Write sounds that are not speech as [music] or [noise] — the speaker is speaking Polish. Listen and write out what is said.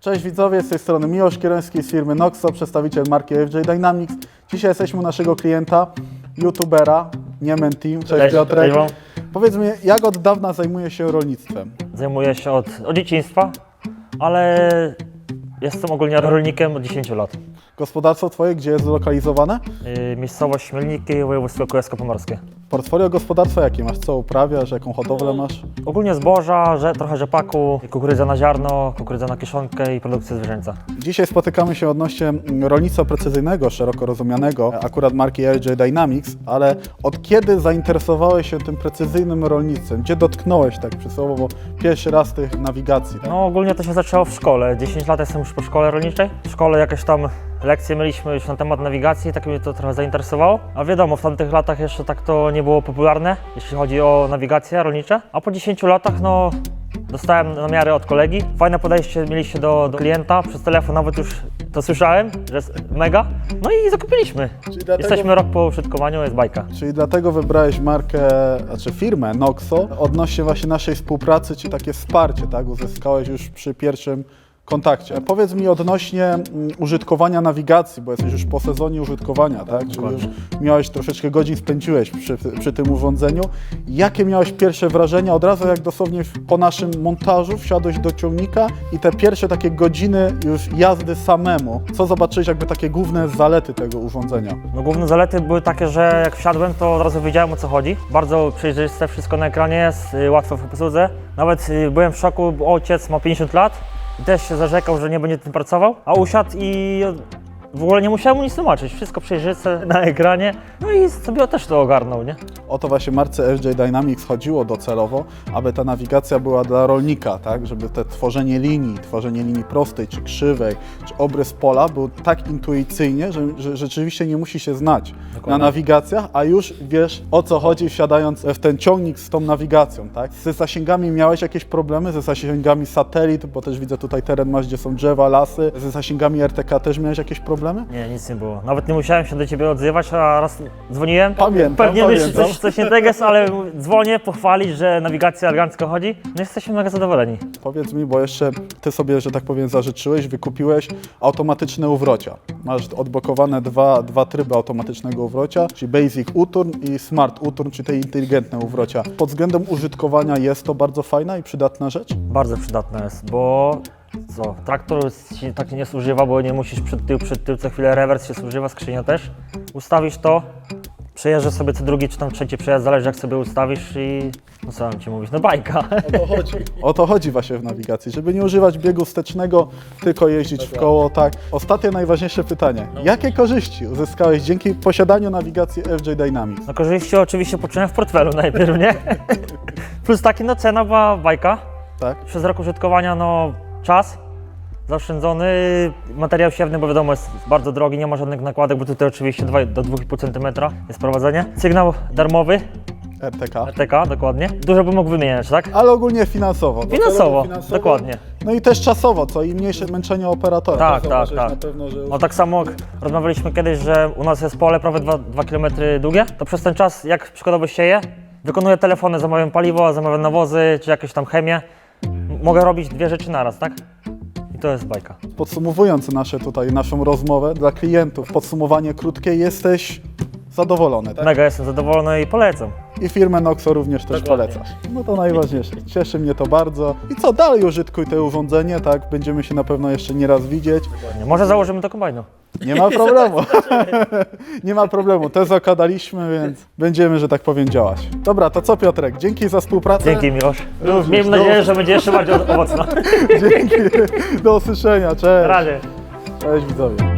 Cześć widzowie, z tej strony Miłosz Kieroński z firmy Noxo, przedstawiciel marki FJ Dynamics. Dzisiaj jesteśmy u naszego klienta, youtubera, Niemen Team. Cześć, Cześć, Piotrek. Powiedz mi, jak od dawna zajmuje się rolnictwem? Zajmuję się od, od dzieciństwa, ale jestem ogólnie rolnikiem od 10 lat. Gospodarstwo Twoje gdzie jest zlokalizowane? Yy, Miejscowość Śmielniki, województwo kujawsko-pomorskie. Portfolio gospodarstwa jakie masz? Co uprawiasz? Jaką hodowlę masz? Ogólnie zboża, że, trochę rzepaku, kukurydza na ziarno, kukurydza na kieszonkę i produkcja zwierzęca. Dzisiaj spotykamy się odnośnie rolnictwa precyzyjnego, szeroko rozumianego, akurat marki RJ Dynamics, ale od kiedy zainteresowałeś się tym precyzyjnym rolnictwem? Gdzie dotknąłeś tak przysłowiowo pierwszy raz tych nawigacji? Tak? No ogólnie to się zaczęło w szkole. 10 lat jestem już po szkole rolniczej. W szkole jakieś tam lekcje mieliśmy już na temat nawigacji, tak mnie to trochę zainteresowało. A wiadomo, w tamtych latach jeszcze tak to nie było popularne, jeśli chodzi o nawigacje rolnicze. A po 10 latach, no dostałem namiary od kolegi. Fajne podejście mieliście do, do klienta, przez telefon nawet już to słyszałem, że jest mega. No i zakupiliśmy. Czyli dlatego- Jesteśmy rok po użytkowaniu, jest bajka. Czyli dlatego wybrałeś markę, znaczy firmę Noxo odnośnie właśnie naszej współpracy, czy takie wsparcie, tak? Uzyskałeś już przy pierwszym kontakcie. Powiedz mi odnośnie mm, użytkowania nawigacji, bo jesteś już po sezonie użytkowania, tak? Czyli już miałeś troszeczkę godzin spędziłeś przy, przy tym urządzeniu. Jakie miałeś pierwsze wrażenia od razu, jak dosłownie po naszym montażu wsiadłeś do ciągnika i te pierwsze takie godziny już jazdy samemu? Co zobaczyłeś jakby takie główne zalety tego urządzenia? No główne zalety były takie, że jak wsiadłem, to od razu wiedziałem o co chodzi. Bardzo przejrzyste, wszystko na ekranie jest, y, łatwo w obsłudze. Nawet y, byłem w szoku, bo ojciec ma 50 lat też się zarzekał, że nie będzie tym pracował, a usiadł i w ogóle nie musiałem mu nic tłumaczyć. Wszystko przejrzyste na ekranie, no i sobie też to ogarnął, nie? O to właśnie marce FJ Dynamics chodziło docelowo, aby ta nawigacja była dla rolnika, tak? Żeby te tworzenie linii, tworzenie linii prostej czy krzywej, czy obrys pola był tak intuicyjnie, że, że rzeczywiście nie musi się znać Dokładnie. na nawigacjach, a już wiesz o co chodzi wsiadając w ten ciągnik z tą nawigacją, tak? Ze zasięgami miałeś jakieś problemy, ze zasięgami satelit, bo też widzę tutaj teren masz, gdzie są drzewa, lasy, ze zasięgami RTK też miałeś jakieś problemy? Nie, nic nie było. Nawet nie musiałem się do ciebie odzywać, a raz dzwoniłem. Pamiętam, Pewnie myślisz pamiętam. coś, coś nie tego jest, ale dzwonię, pochwalić, że nawigacja elegancko chodzi. No jesteśmy mega zadowoleni. Powiedz mi, bo jeszcze ty sobie, że tak powiem, zażyczyłeś, wykupiłeś automatyczne uwrocia. Masz odblokowane dwa, dwa tryby automatycznego uwrocia, czyli Basic U-turn i Smart U-turn, czyli te inteligentne uwrocia. Pod względem użytkowania jest to bardzo fajna i przydatna rzecz? Bardzo przydatne jest, bo co, traktor się tak nie zużywa, bo nie musisz przed tył, przed tył, co chwilę rewers się zużywa, skrzynia też. Ustawisz to, przejeżdżasz sobie co drugi czy tam trzeci przejazd, zależy jak sobie ustawisz i no co mam Ci mówić, no bajka. O to chodzi. [laughs] O to chodzi właśnie w nawigacji, żeby nie używać biegu wstecznego, tylko jeździć w koło, tak. Ostatnie najważniejsze pytanie. Jakie korzyści uzyskałeś dzięki posiadaniu nawigacji FJ Dynamics? No korzyści oczywiście poczułem w portfelu najpierw, nie? [laughs] Plus taki no cena była bajka. Tak? Przez rok użytkowania no czas zaoszczędzony, materiał siewny, bo wiadomo jest bardzo drogi, nie ma żadnych nakładek, bo tutaj oczywiście dwa- do 2,5 cm jest prowadzenie. Sygnał darmowy, RTK. RTK dokładnie. Dużo bym mógł wymieniać, tak? Ale ogólnie finansowo. Finansowo, dokładnie. No i też czasowo, co i mniejsze męczenie operatora. Tak, To tak, zauważyłeś tak. Na pewno, że już... No tak samo jak rozmawialiśmy kiedyś, że u nas jest pole prawie 2, km długie, to przez ten czas jak przykładowo sieję, wykonuję telefony, zamawiam paliwo, zamawiam nawozy, czy jakieś tam chemię, mogę robić dwie rzeczy naraz, tak? I to jest bajka. Podsumowując nasze tutaj, naszą rozmowę dla klientów, podsumowanie krótkie, jesteś zadowolony, tak? Mega jestem zadowolony i polecam. I firmę Noxo również też Dokładnie. polecasz. No to najważniejsze. Cieszy mnie to bardzo. I co, dalej użytkuj to urządzenie, tak? Będziemy się na pewno jeszcze nie raz widzieć. Może założymy do kombajnu. [laughs] Nie ma problemu. nie ma problemu. Te zakładaliśmy, więc będziemy, że tak powiem, działać. Dobra, to co Piotrek? Dzięki za współpracę. Dzięki Miłosz. Również. Miejmy nadzieję, że będzie jeszcze bardziej [laughs] owocna. Dzięki. Do usłyszenia. Cześć. Na razie. Cześć widzowie.